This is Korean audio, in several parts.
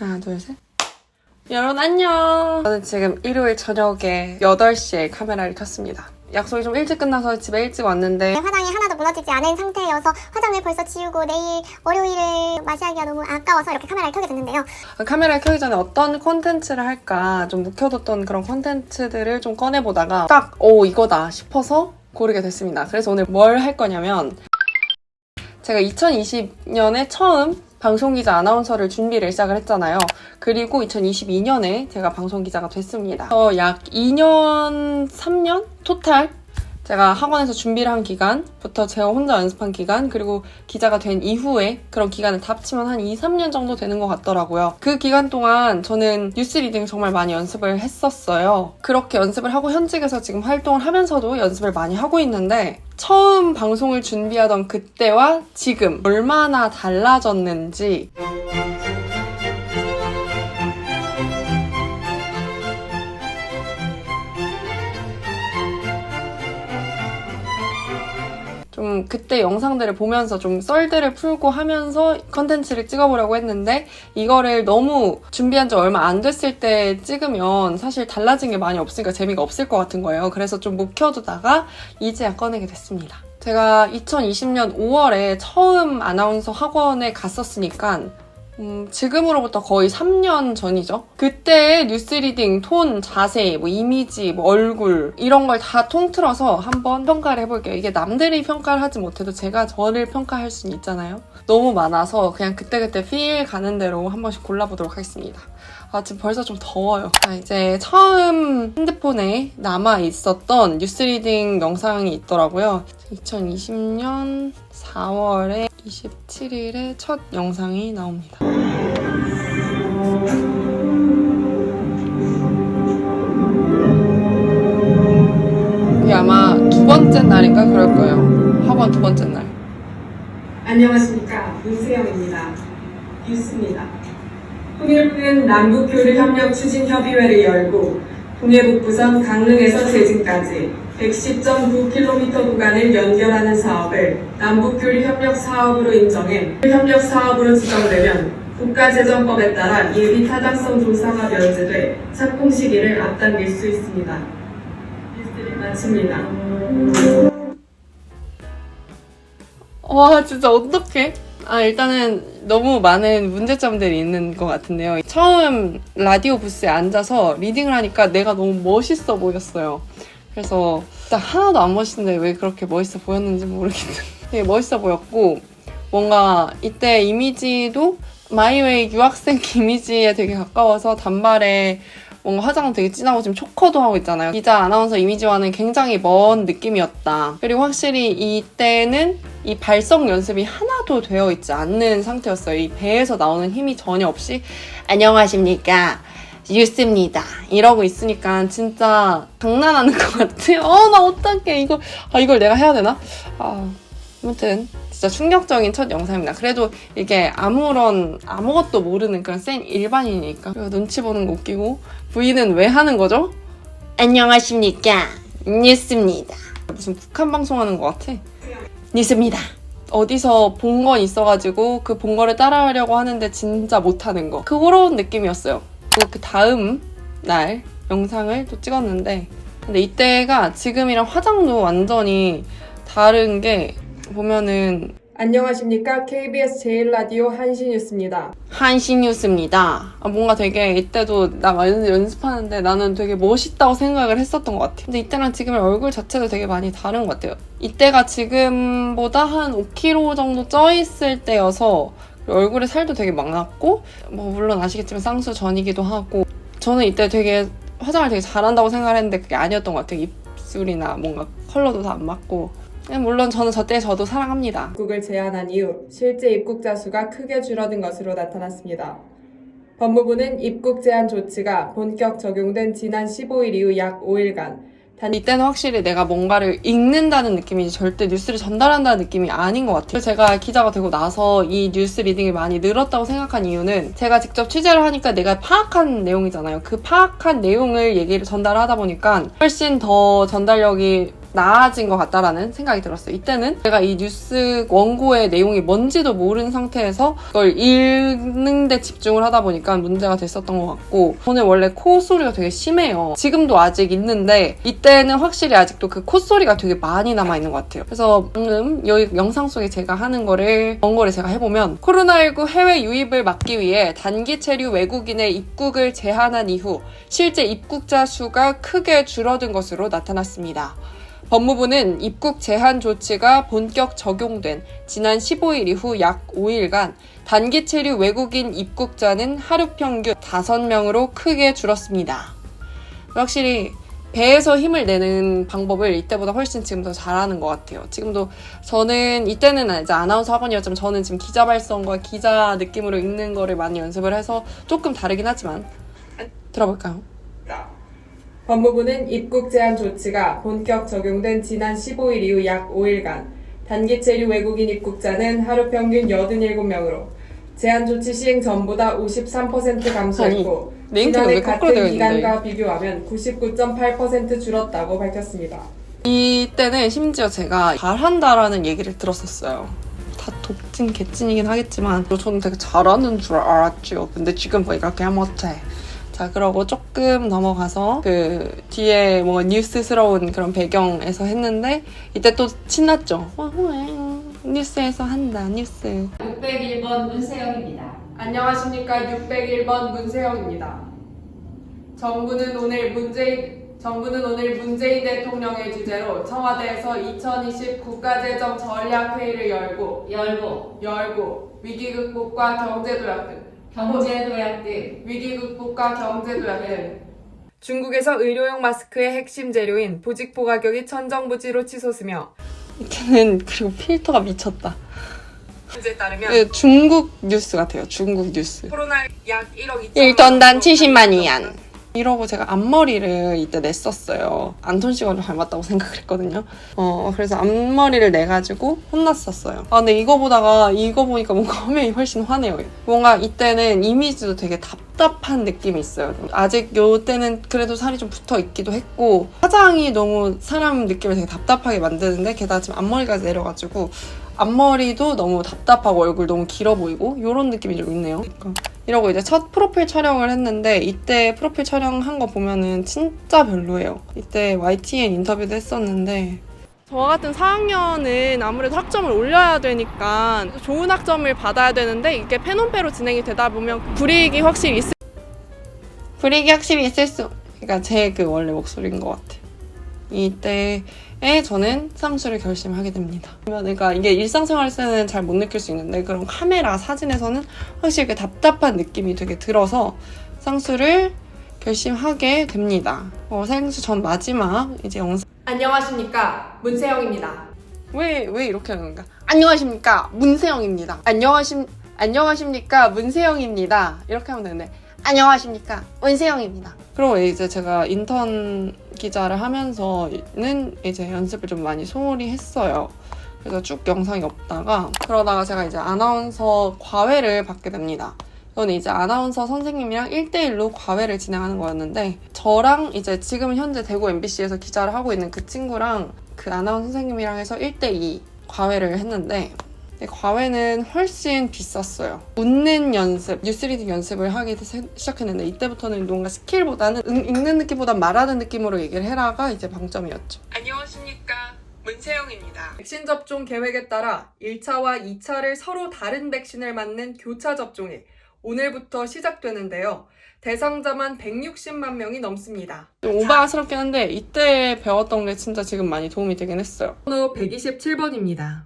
하나, 둘, 셋. 여러분 안녕. 저는 지금 일요일 저녁에 8시에 카메라를 켰습니다. 약속이 좀 일찍 끝나서 집에 일찍 왔는데 화장이 하나도 무너지지 않은 상태여서 화장을 벌써 지우고 내일 월요일을 맞이하기가 너무 아까워서 이렇게 카메라를 켜게 됐는데요. 카메라 켜기 전에 어떤 콘텐츠를 할까 좀 묵혀뒀던 그런 콘텐츠들을 좀 꺼내보다가 딱, 오, 이거다 싶어서 고르게 됐습니다. 그래서 오늘 뭘 할 거냐면 제가 2020년에 처음 방송기자 아나운서를 준비를 시작을 했잖아요. 그리고 2022년에 제가 방송기자가 됐습니다. 어, 약 2년, 3년? 토탈? 제가 학원에서 준비를 한 기간부터 제가 혼자 연습한 기간, 그리고 기자가 된 이후에 그런 기간을 다 합치면 한 2, 3년 정도 되는 것 같더라고요. 그 기간 동안 저는 뉴스 리딩 정말 많이 연습을 했었어요. 그렇게 연습을 하고 현직에서 지금 활동을 하면서도 연습을 많이 하고 있는데, 처음 방송을 준비하던 그때와 지금 얼마나 달라졌는지 좀 그때 영상들을 보면서 좀 썰들을 풀고 하면서 컨텐츠를 찍어보려고 했는데 이거를 너무 준비한 지 얼마 안 됐을 때 찍으면 사실 달라진 게 많이 없으니까 재미가 없을 것 같은 거예요. 그래서 좀 묵혀두다가 이제야 꺼내게 됐습니다. 제가 2020년 5월에 처음 아나운서 학원에 갔었으니까 음, 지금으로부터 거의 3년 전이죠. 그때 뉴스 리딩, 톤, 자세, 뭐 이미지, 뭐 얼굴 이런 걸 다 통틀어서 한번 평가를 해볼게요. 이게 남들이 평가를 하지 못해도 제가 저를 평가할 수는 있잖아요. 너무 많아서 그냥 그때그때 필 가는 대로 한 번씩 골라보도록 하겠습니다. 아, 지금 벌써 좀 더워요. 자, 이제 처음 핸드폰에 남아 있었던 뉴스 리딩 영상이 있더라고요. 2020년 4월에 27일에 첫 영상이 나옵니다. 이게 아마 두 번째 날인가 그럴 거예요. 학원 두 번째 날. 안녕하십니까 윤수영입니다. 뉴스입니다. 통일부는 남북교류협력 추진협의회를 열고 동해북부선 강릉에서 제진까지 110.9km 구간을 연결하는 사업을 남북교류협력 사업으로 인정해 협력 사업으로 지정되면 국가재정법에 따라 예비 타당성 조사가 면제돼 착공 시기를 앞당길 수 있습니다. 뉴스를 마칩니다. 와 진짜 어떡해? 아 일단은 너무 많은 문제점들이 있는 것 같은데요. 처음 라디오 부스에 앉아서 리딩을 하니까 내가 너무 멋있어 보였어요. 그래서 진짜 하나도 안 멋있는데 왜 그렇게 멋있어 보였는지 모르겠는데 되게 멋있어 보였고 뭔가 이때 이미지도 마이웨이 유학생 이미지에 되게 가까워서 단발에 뭔가 화장 되게 진하고 지금 초커도 하고 있잖아요. 기자 아나운서 이미지와는 굉장히 먼 느낌이었다. 그리고 확실히 이때는 이 발성 연습이 하나도 되어 있지 않는 상태였어요. 이 배에서 나오는 힘이 전혀 없이 안녕하십니까. 뉴스입니다. 이러고 있으니까 진짜 장난하는 것 같아요. 어, 나 어떡해. 이거, 아, 이걸 내가 해야 되나? 아, 아무튼 진짜 충격적인 첫 영상입니다. 그래도 이게 아무런 아무것도 모르는 그런 센 일반인이니까 눈치 보는 거 웃기고 부인은 왜 하는 거죠? 안녕하십니까 뉴스입니다. 무슨 북한 방송하는 것 같아. 뉴스입니다. 어디서 본 건 있어가지고 그 본 거를 따라하려고 하는데 진짜 못하는 거 그런 느낌이었어요. 그 다음 날 영상을 또 찍었는데 근데 이때가 지금이랑 화장도 완전히 다른 게 보면은 안녕하십니까 KBS 제일 라디오 한신뉴스입니다. 한시 뉴스입니다. 아, 뭔가 되게 이때도 나 연- 연습하는데 나는 되게 멋있다고 생각을 했었던 것 같아요. 근데 이때랑 지금의 얼굴 자체도 되게 많이 다른 것 같아요. 이때가 지금보다 한 5kg 정도 쪄 있을 때여서 얼굴에 살도 되게 많았고 뭐 물론 아시겠지만 쌍수 전이기도 하고 저는 이때 되게 화장을 되게 잘한다고 생각을 했는데 그게 아니었던 것 같아요. 입술이나 뭔가 컬러도 다 안 맞고 물론 저는 저때 저도 사랑합니다. 입국을 제한한 이후 실제 입국자 수가 크게 줄어든 것으로 나타났습니다. 법무부는 입국 제한 조치가 본격 적용된 지난 15일 이후 약 5일간 단 이때는 확실히 내가 뭔가를 읽는다는 느낌이지 절대 뉴스를 전달한다는 느낌이 아닌 것 같아요. 제가 기자가 되고 나서 이 뉴스 리딩이 많이 늘었다고 생각한 이유는 제가 직접 취재를 하니까 내가 파악한 내용이잖아요. 그 파악한 내용을 얘기를 전달하다 보니까 훨씬 더 전달력이 나아진 것 같다라는 생각이 들었어요. 이때는 제가 이 뉴스 원고의 내용이 뭔지도 모르는 상태에서 그걸 읽는 데 집중을 하다 보니까 문제가 됐었던 것 같고 저는 원래 콧소리가 되게 심해요. 지금도 아직 있는데 이때는 확실히 아직도 그 콧소리가 되게 많이 남아있는 것 같아요. 그래서 방금 여기 영상 속에 제가 하는 거를 원고를 제가 해보면 코로나19 해외 유입을 막기 위해 단기 체류 외국인의 입국을 제한한 이후 실제 입국자 수가 크게 줄어든 것으로 나타났습니다. 법무부는 입국 제한 조치가 본격 적용된 지난 15일 이후 약 5일간 단기 체류 외국인 입국자는 하루 평균 5명으로 크게 줄었습니다. 확실히 배에서 힘을 내는 방법을 이때보다 훨씬 지금 더 잘하는 것 같아요. 지금도 저는 이때는 이제 아나운서 학원이었지만 저는 지금 기자 발성과 기자 느낌으로 읽는 거를 많이 연습을 해서 조금 다르긴 하지만 들어볼까요? 법무부는 입국 제한 조치가 본격 적용된 지난 15일 이후 약 5일간 단기 체류 외국인 입국자는 하루 평균 87명으로 제한 조치 시행 전보다 53% 감소했고 내 인터뷰 지난해 같은? 기간과 비교하면 99.8% 줄었다고 밝혔습니다. 이때는 심지어 제가 잘한다라는 얘기를 들었었어요. 다 독진 개찐이긴 하겠지만 저는 되게 잘하는 줄 알았죠. 근데 지금 보니까 개 못해. 자 그러고 조금 넘어가서 그 뒤에 뭐 뉴스스러운 그런 배경에서 했는데 이때 또 신났죠. 뉴스에서 한다 뉴스. 601번 문세영입니다. 안녕하십니까 601번 문세영입니다. 정부는 오늘 문재인 정부는 오늘 문재인 대통령의 주재로 청와대에서 2020 국가재정 전략회의를 열고 열고 열고 위기 극복과 경제 도약 등 경제 도약 등 위기 극복과 경제 도약 등 중국에서 의료용 마스크의 핵심 재료인 부직포 가격이 천정부지로 치솟으며 이때는 그리고 필터가 미쳤다. 현재 따르면 네, 중국 뉴스 같아요. 중국 뉴스. 코로나 약 1억 2천 1톤당 70만 위안. 이러고 제가 앞머리를 이때 냈었어요. 안톤 씨가 닮았다고 생각을 했거든요. 어, 그래서 앞머리를 내가지고 혼났었어요. 아, 근데 이거 보다가 이거 보니까 뭔가 화면이 훨씬 화내요. 뭔가 이때는 이미지도 되게 답답한 느낌이 있어요. 아직 요때는 그래도 살이 좀 붙어 있기도 했고, 화장이 너무 사람 느낌을 되게 답답하게 만드는데, 게다가 지금 앞머리까지 내려가지고, 앞머리도 너무 답답하고 얼굴 너무 길어 보이고 이런 느낌이 좀 있네요. 그러니까 이러고 이제 첫 프로필 촬영을 했는데 이때 프로필 촬영한 거 보면은 진짜 별로예요. 이때 YTN 인터뷰도 했었는데 저 같은 4학년은 아무래도 학점을 올려야 되니까 좋은 학점을 받아야 되는데 이게 페논페로 진행이 되다 보면 불이익이 확실히 있을 불이익이 확실히 있을 수 그러니까 제 그 원래 목소리인 것 같아요. 이때 에 저는 삼수를 결심하게 됩니다. 그러니까 이게 일상생활에서는 잘 못 느낄 수 있는데 그런 카메라 사진에서는 확실히 그 답답한 느낌이 되게 들어서 쌍수를 결심하게 됩니다. 어, 생수 전 마지막 이제 영상 안녕하십니까 문세영입니다. 왜, 왜 이렇게 하는 건가? 안녕하십니까 문세영입니다. 안녕하십 안녕하십니까 문세영입니다. 이렇게 하면 되는데 안녕하십니까 문세영입니다. 그리고 이제 제가 인턴 기자를 하면서는 이제 연습을 좀 많이 소홀히 했어요. 그래서 쭉 영상이 없다가 그러다가 제가 이제 아나운서 과외를 받게 됩니다. 저는 이제 아나운서 선생님이랑 1대1로 과외를 진행하는 거였는데 저랑 이제 지금 현재 대구 MBC에서 기자를 하고 있는 그 친구랑 그 아나운서 선생님이랑 해서 1대2 과외를 했는데 과외는 훨씬 비쌌어요. 웃는 연습, 뉴스리딩 연습을 하기 시- 시작했는데 이때부터는 뭔가 스킬보다는 응- 읽는 느낌보다 말하는 느낌으로 얘기를 해라가 이제 방점이었죠. 안녕하십니까. 문세영입니다. 백신 접종 계획에 따라 1차와 2차를 서로 다른 백신을 맞는 교차 접종이 오늘부터 시작되는데요. 대상자만 160만 명이 넘습니다. 오바스럽긴 한데 이때 배웠던 게 진짜 지금 많이 도움이 되긴 했어요. 번호 127번입니다.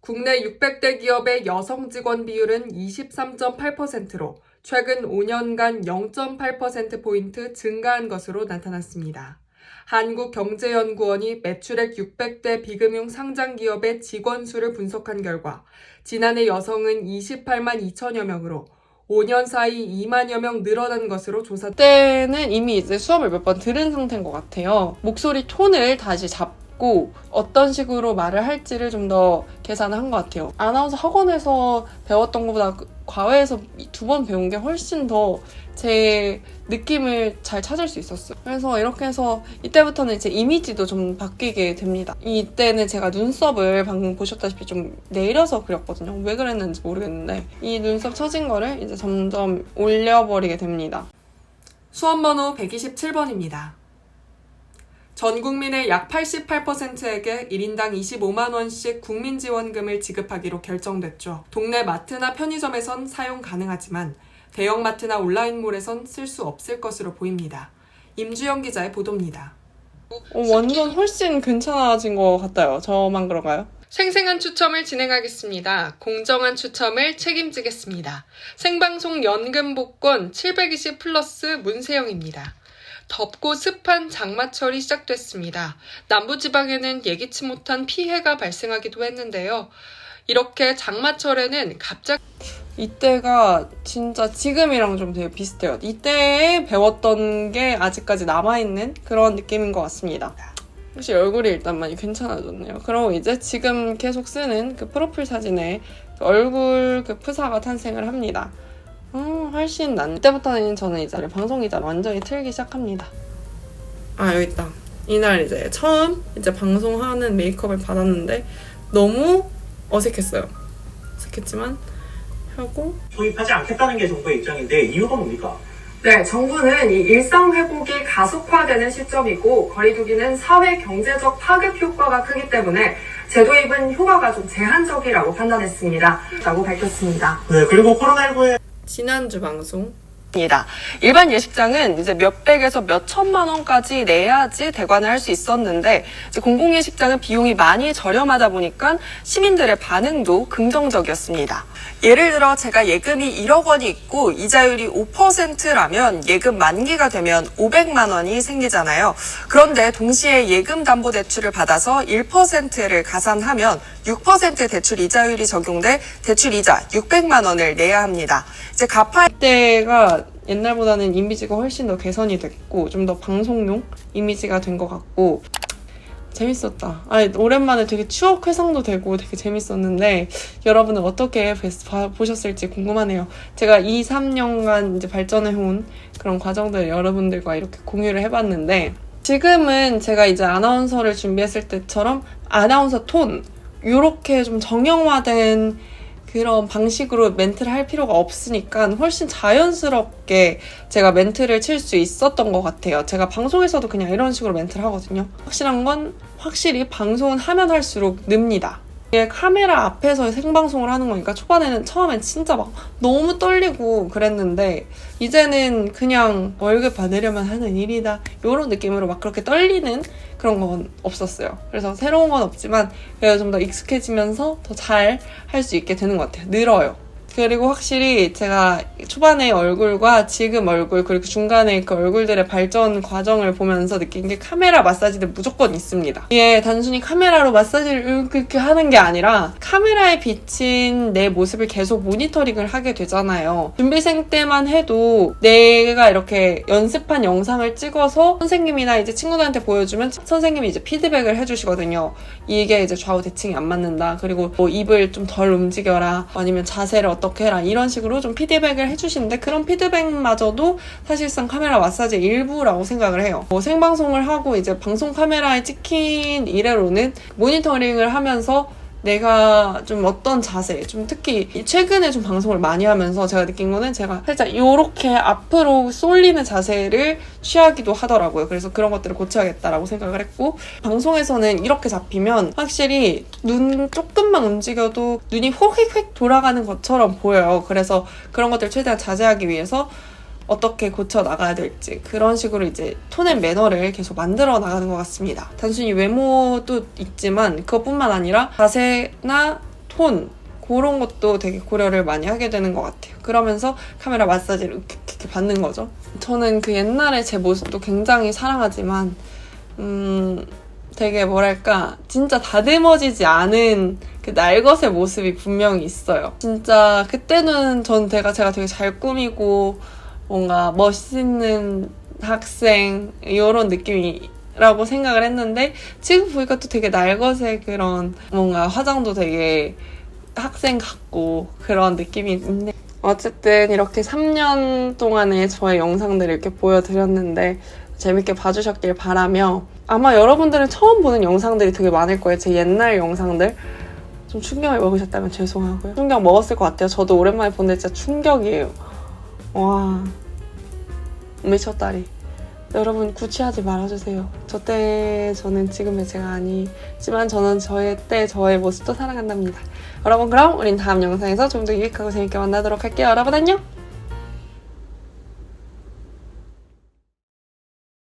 국내 600대 기업의 여성 직원 비율은 23.8%로 최근 5년간 0.8%포인트 증가한 것으로 나타났습니다. 한국경제연구원이 매출액 600대 비금융 상장 기업의 직원 수를 분석한 결과 지난해 여성은 28만 2천여 명으로 5년 사이 2만여 명 늘어난 것으로 조사. 때는 이미 이제 수업을 몇 번 들은 상태인 것 같아요. 목소리 톤을 다시 잡 고 어떤 식으로 말을 할지를 좀 더 계산을 한 것 같아요. 아나운서 학원에서 배웠던 것보다 과외에서 두 번 배운 게 훨씬 더 제 느낌을 잘 찾을 수 있었어요. 그래서 이렇게 해서 이때부터는 이제 이미지도 좀 바뀌게 됩니다. 이때는 제가 눈썹을 방금 보셨다시피 좀 내려서 그렸거든요. 왜 그랬는지 모르겠는데 이 눈썹 처진 거를 이제 점점 올려버리게 됩니다. 수험번호 127번입니다. 전 국민의 약 88%에게 1인당 25만원씩 국민지원금을 지급하기로 결정됐죠. 동네 마트나 편의점에선 사용 가능하지만 대형마트나 온라인몰에선 쓸 수 없을 것으로 보입니다. 임주영 기자의 보도입니다. 완전 훨씬 괜찮아진 것 같아요. 저만 그런가요? 생생한 추첨을 진행하겠습니다. 공정한 추첨을 책임지겠습니다. 생방송 연금 복권 720 플러스 문세영입니다. 덥고 습한 장마철이 시작됐습니다. 남부지방에는 예기치 못한 피해가 발생하기도 했는데요. 이렇게 장마철에는 갑자기 이때가 진짜 지금이랑 좀 되게 비슷해요. 이때에 배웠던 게 아직까지 남아있는 그런 느낌인 것 같습니다. 혹시 얼굴이 일단 많이 괜찮아졌네요. 그럼 이제 지금 계속 쓰는 그 프로필 사진에 그 얼굴 그 프사가 탄생을 합니다. 음, 훨씬 난. 이때부터는 저는 이제 방송 기자를 완전히 틀기 시작합니다. 아, 여기 있다. 이날 이제 처음 이제 방송하는 메이크업을 받았는데 너무 어색했어요. 어색했지만 하고 도입하지 않겠다는 게 정부의 입장인데 이유가 뭡니까? 네, 정부는 이 일상 회복이 가속화되는 시점이고 거리두기는 사회 경제적 파급 효과가 크기 때문에 재도입은 효과가 좀 제한적이라고 판단했습니다. 라고 밝혔습니다. 네, 그리고 코로나19에 지난주 방송. 입니다. 일반 예식장은 이제 몇백에서 몇 천만 원까지 내야지 대관을 할 수 있었는데 공공예식장은 비용이 많이 저렴하다 보니까 시민들의 반응도 긍정적이었습니다. 예를 들어 제가 예금이 1억 원이 있고 이자율이 5%라면 예금 만기가 되면 500만 원이 생기잖아요. 그런데 동시에 예금 담보 대출을 받아서 1%를 가산하면 6% 대출 이자율이 적용돼 대출 이자 600만 원을 내야 합니다. 이제 갚아 때가 옛날보다는 이미지가 훨씬 더 개선이 됐고 좀 더 방송용 이미지가 된 것 같고 재밌었다. 아 오랜만에 되게 추억 회상도 되고 되게 재밌었는데 여러분은 어떻게 보셨을지 궁금하네요. 제가 2, 3년간 이제 발전해온 그런 과정들을 여러분들과 이렇게 공유를 해봤는데 지금은 제가 이제 아나운서를 준비했을 때처럼 아나운서 톤 이렇게 좀 정형화된 그런 방식으로 멘트를 할 필요가 없으니까 훨씬 자연스럽게 제가 멘트를 칠 수 있었던 것 같아요. 제가 방송에서도 그냥 이런 식으로 멘트를 하거든요. 확실한 건 확실히 방송은 하면 할수록 늡니다. 이게 카메라 앞에서 생방송을 하는 거니까 초반에는 처음엔 진짜 막 너무 떨리고 그랬는데 이제는 그냥 월급 받으려면 하는 일이다 이런 느낌으로 막 그렇게 떨리는 그런 건 없었어요. 그래서 새로운 건 없지만 그래도 좀 더 익숙해지면서 더 잘 할 수 있게 되는 것 같아요. 늘어요. 그리고 확실히 제가 초반의 얼굴과 지금 얼굴 그리고 중간에 그 얼굴들의 발전 과정을 보면서 느낀 게 카메라 마사지는 무조건 있습니다. 이게 단순히 카메라로 마사지를 이렇게 하는 게 아니라 카메라에 비친 내 모습을 계속 모니터링을 하게 되잖아요. 준비생 때만 해도 내가 이렇게 연습한 영상을 찍어서 선생님이나 이제 친구들한테 보여주면 선생님이 이제 피드백을 해주시거든요. 이게 이제 좌우 대칭이 안 맞는다. 그리고 뭐 입을 좀 덜 움직여라. 아니면 자세를 어떻게 해라. 이런 식으로 좀 피드백을 해주시는데 그런 피드백마저도 사실상 카메라 마사지의 일부라고 생각을 해요. 뭐 생방송을 하고 이제 방송 카메라에 찍힌 이래로는 모니터링을 하면서 내가 좀 어떤 자세, 좀 특히 이 최근에 좀 방송을 많이 하면서 제가 느낀 거는 제가 살짝 이렇게 앞으로 쏠리는 자세를 취하기도 하더라고요. 그래서 그런 것들을 고쳐야겠다라고 생각을 했고 방송에서는 이렇게 잡히면 확실히 눈 조금만 움직여도 눈이 휙휙휙 돌아가는 것처럼 보여요. 그래서 그런 것들을 최대한 자제하기 위해서 어떻게 고쳐 나가야 될지 그런 식으로 이제 톤앤 매너를 계속 만들어 나가는 것 같습니다. 단순히 외모도 있지만 그것뿐만 아니라 자세나 톤 그런 것도 되게 고려를 많이 하게 되는 것 같아요. 그러면서 카메라 마사지를 이렇게, 받는 거죠. 저는 그 옛날의 제 모습도 굉장히 사랑하지만 음 되게 뭐랄까 진짜 다듬어지지 않은 그 날것의 모습이 분명히 있어요. 진짜 그때는 전 제가 제가 되게 잘 꾸미고 뭔가 멋있는 학생 이런 느낌이라고 생각을 했는데 지금 보니까 또 되게 날것의 그런 뭔가 화장도 되게 학생 같고 그런 느낌이 있는데 어쨌든 이렇게 3년 동안의 저의 영상들을 이렇게 보여드렸는데 재밌게 봐주셨길 바라며 아마 여러분들은 처음 보는 영상들이 되게 많을 거예요. 제 옛날 영상들. 좀 충격을 먹으셨다면 죄송하고요. 충격 먹었을 것 같아요. 저도 오랜만에 보는데 진짜 충격이에요. 와. 미쳤다리. 여러분 구취하지 말아주세요. 저 때 저는 지금의 제가 아니지만 저는 저의 때 저의 모습도 사랑한답니다. 여러분 그럼 우린 다음 영상에서 좀 더 유익하고 재밌게 만나도록 할게요. 여러분 안녕!